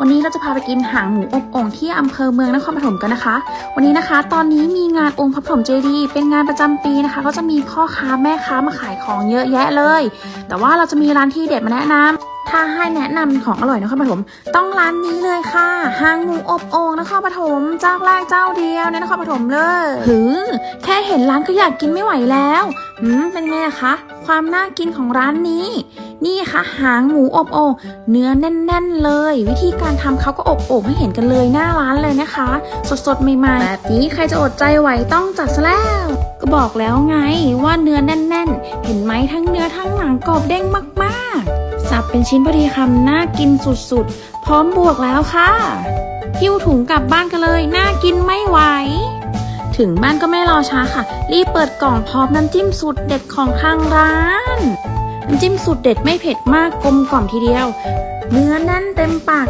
วันนี้เราจะพาไปกินหางหมูอบโอ่งที่อำเภอเมืองนครปฐมกันนะคะ วันนี้นะคะ ตอนนี้มีงานองค์พระปฐมเจดีย์เป็นงานประจำปีนะคะ ก็จะมีพ่อค้าแม่ค้ามาขายของเยอะแยะเลย แต่ว่าเราจะมีร้านที่เด็ดมาแนะนำถ้าให้แนะนำของอร่อยนครปฐมต้องร้านนี้เลยค่ะหางหมูอบโอ่งนครปฐมเจ้าแรกเจ้าเดียวในนครปฐมเลยหือแค่เห็นร้านก็อยากกินไม่ไหวแล้วหืมเป็นไงอะคะความน่ากินของร้านนี้ นี่ค่ะหางหมูอบโอ่งเนื้อแน่น ๆ เลย วิธีการทำเขาก็อบโอ่งให้เห็นกันเลยหน้าร้านเลยนะคะ สดๆใหม่ๆแบบนี้ใครจะอดใจไหวต้องจัดซะแล้ว ก็บอกแล้วไงว่าเนื้อแน่น ๆ เห็นไหมทั้งเนื้อทั้งหนังกรอบเด้งมากๆ สับเป็นชิ้นพอดีคำน่ากินสุดๆ พร้อมบวกแล้วค่ะหิ้วถุงกลับบ้านกันเลยน่ากินไม่ไหวถึงบ้านก็ไม่รอช้าค่ะ รีบเปิดกล่องพร้อมน้ำจิ้มสูตรเด็ดของทางร้าน น้ำจิ้มสูตรเด็ดไม่เผ็ดมากกลมกล่อมทีเดียว เนื้อแน่นเต็มปาก